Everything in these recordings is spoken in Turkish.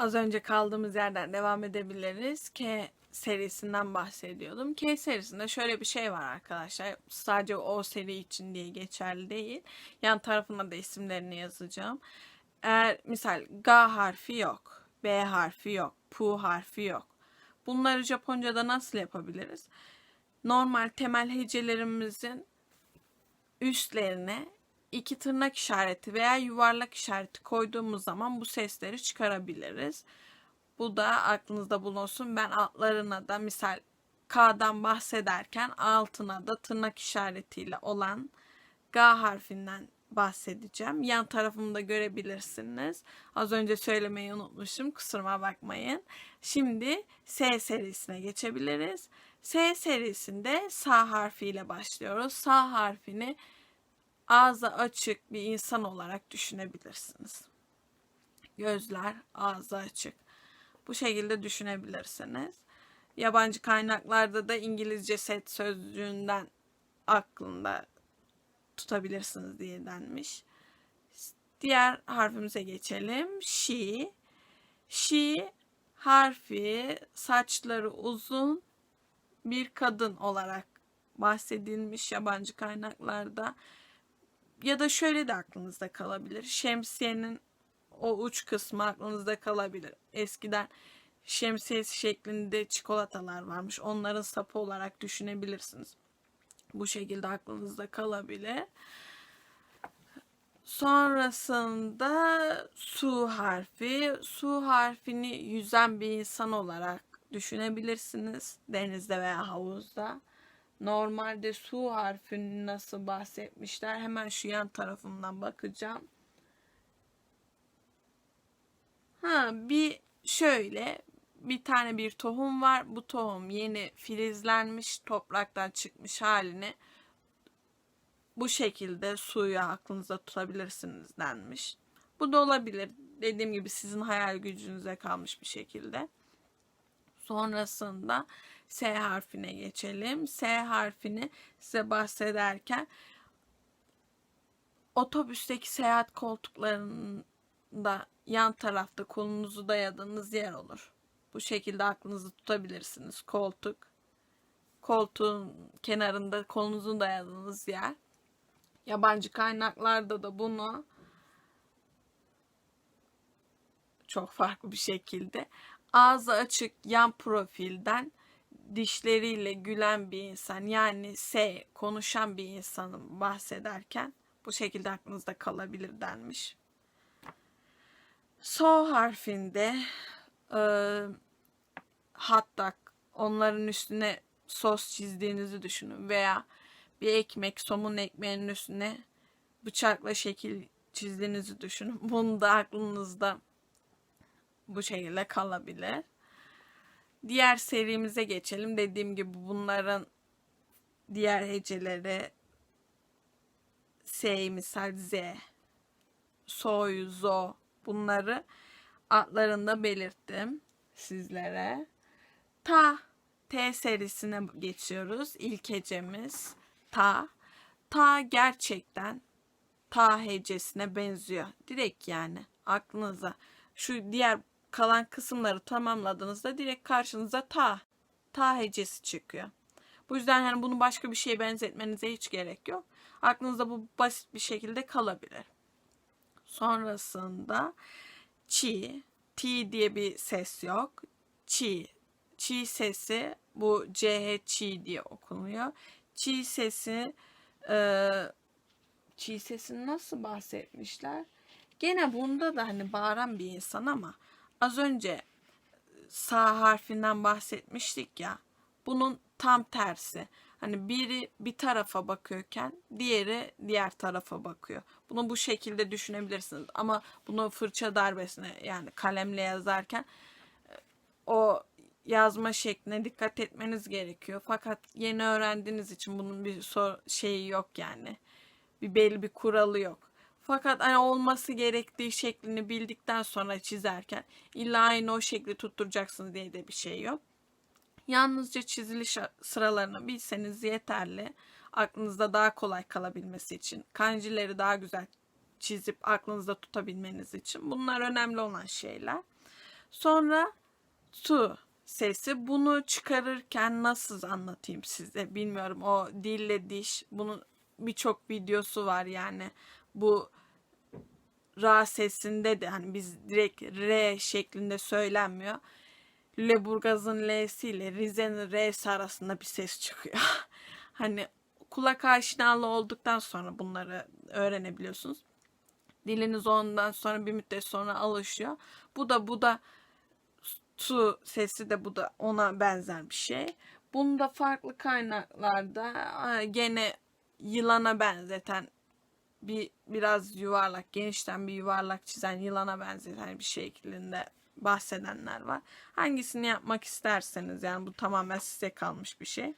Az önce kaldığımız yerden devam edebiliriz. K serisinden bahsediyordum. K serisinde şöyle bir şey var arkadaşlar. Sadece o seri için diye geçerli değil. Yan tarafına da isimlerini yazacağım. Eğer misal G harfi yok, B harfi yok, Pu harfi yok. Bunları Japonca'da nasıl yapabiliriz? Normal temel hecelerimizin üstlerine iki tırnak işareti veya yuvarlak işareti koyduğumuz zaman bu sesleri çıkarabiliriz. Bu da aklınızda bulunsun. Ben altlarına da misal K'dan bahsederken altına da tırnak işaretiyle olan G harfinden bahsedeceğim. Yan tarafımda görebilirsiniz. Az önce söylemeyi unutmuşum. Kusuruma bakmayın. Şimdi S serisine geçebiliriz. S serisinde sa harfiyle başlıyoruz. Sa harfini ağzı açık bir insan olarak düşünebilirsiniz. Gözler ağzı açık. Bu şekilde düşünebilirsiniz. Yabancı kaynaklarda da İngilizce set sözcüğünden aklında tutabilirsiniz diye denmiş. Diğer harfimize geçelim. She. She harfi saçları uzun bir kadın olarak bahsedilmiş yabancı kaynaklarda. Ya da şöyle de aklınızda kalabilir. Şemsiyenin o uç kısmı aklınızda kalabilir. Eskiden şemsiyesi şeklinde çikolatalar varmış. Onların sapı olarak düşünebilirsiniz. Bu şekilde aklınızda kalabilir. Sonrasında su harfi. Su harfini yüzen bir insan olarak düşünebilirsiniz. Denizde veya havuzda. Normalde su harfini nasıl bahsetmişler? Hemen şu yan tarafından bakacağım. Ha bir şöyle bir tane bir tohum var. Bu tohum yeni filizlenmiş, topraktan çıkmış halini bu şekilde suyu aklınızda tutabilirsiniz denmiş. Bu da olabilir. Dediğim gibi sizin hayal gücünüze kalmış bir şekilde. Sonrasında S harfine geçelim. S harfini size bahsederken otobüsteki seyahat koltuklarında yan tarafta kolunuzu dayadığınız yer olur. Bu şekilde aklınızı tutabilirsiniz. Koltuk, koltuğun kenarında kolunuzun dayadığınız yer. Yabancı kaynaklarda da bunu çok farklı bir şekilde ağzı açık yan profilden dişleriyle gülen bir insan yani S konuşan bir insanın bahsederken bu şekilde aklınızda kalabilir denmiş. So harfinde e, hatta onların üstüne sos çizdiğinizi düşünün veya bir ekmek somun ekmeğinin üstüne bıçakla şekil çizdiğinizi düşünün. Bunu da aklınızda bu şekilde kalabilir. Diğer serimize geçelim. Dediğim gibi bunların diğer heceleri S misal Z, Soy, Zo bunları adlarında belirttim sizlere. Ta T serisine geçiyoruz. İlk hecemiz ta. Ta gerçekten ta hecesine benziyor. Direkt yani aklınıza şu diğer kalan kısımları tamamladığınızda direkt karşınıza ta ta hecesi çıkıyor. Bu yüzden hani bunu başka bir şeye benzetmenize hiç gerek yok. Aklınızda bu basit bir şekilde kalabilir. Sonrasında çi, t diye bir ses yok. Çi, çi sesi bu ch çi diye okunuyor. Çi sesi e, çi sesini nasıl bahsetmişler? Gene bunda da hani bağıran bir insan ama az önce sağ harfinden bahsetmiştik ya. Bunun tam tersi. Hani biri bir tarafa bakıyorken diğeri diğer tarafa bakıyor. Bunu bu şekilde düşünebilirsiniz. Ama bunu fırça darbesine yani kalemle yazarken o yazma şekline dikkat etmeniz gerekiyor. Fakat yeni öğrendiğiniz için bunun bir sor şeyi yok yani. Bir belli bir kuralı yok. Fakat hani olması gerektiği şeklini bildikten sonra çizerken illa aynı o şekli tutturacaksınız diye de bir şey yok. Yalnızca çiziliş sıralarını bilseniz yeterli. Aklınızda daha kolay kalabilmesi için. Kanjileri daha güzel çizip aklınızda tutabilmeniz için. Bunlar önemli olan şeyler. Sonra tu sesi. Bunu çıkarırken nasıl anlatayım size bilmiyorum. O dille diş bunun birçok videosu var yani. Bu ra sesinde de hani biz direkt r şeklinde söylenmiyor. Lüleburgaz'ın L'si ile Rize'nin R'si arasında bir ses çıkıyor. hani kulak aşinalı olduktan sonra bunları öğrenebiliyorsunuz. Diliniz ondan sonra bir müddet sonra alışıyor. Bu da bu da tu sesi de bu da ona benzer bir şey. Bunda farklı kaynaklarda gene yılana benzeten bir biraz yuvarlak, genişten bir yuvarlak çizen yılana benzeten bir şeklinde bahsedenler var. Hangisini yapmak isterseniz yani bu tamamen size kalmış bir şey.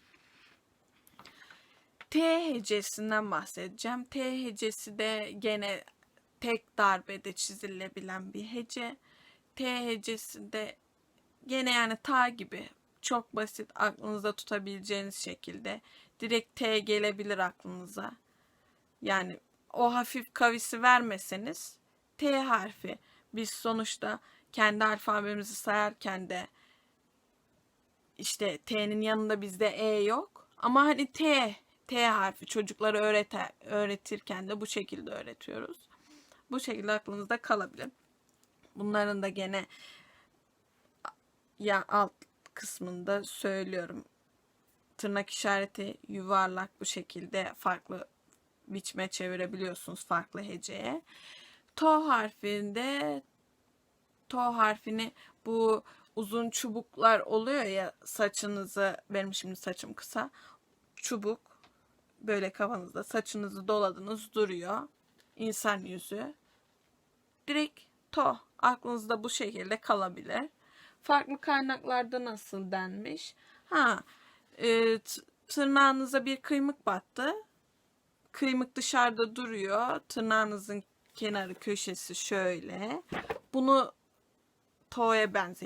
T hecesinden bahsedeceğim. T hecesi de gene tek darbede çizilebilen bir hece. T hecesi de gene yani ta gibi çok basit aklınızda tutabileceğiniz şekilde direkt T gelebilir aklınıza. Yani o hafif kavisi vermeseniz T harfi biz sonuçta kendi alfabemizi sayarken de işte T'nin yanında bizde E yok. Ama hani T, T harfi çocuklara öğreter, öğretirken de bu şekilde öğretiyoruz. Bu şekilde aklınızda kalabilir. Bunların da gene ya alt kısmında söylüyorum. Tırnak işareti yuvarlak bu şekilde farklı biçime çevirebiliyorsunuz farklı heceye. To harfinde to harfini bu uzun çubuklar oluyor ya saçınızı benim şimdi saçım kısa çubuk böyle kafanızda saçınızı doladınız duruyor insan yüzü. Direkt to aklınızda bu şekilde kalabilir. Farklı kaynaklarda nasıl denmiş? Ha e, tırnağınıza bir kıymık battı kıymık dışarıda duruyor. Tırnağınızın kenarı köşesi şöyle. Bunu to'ya benze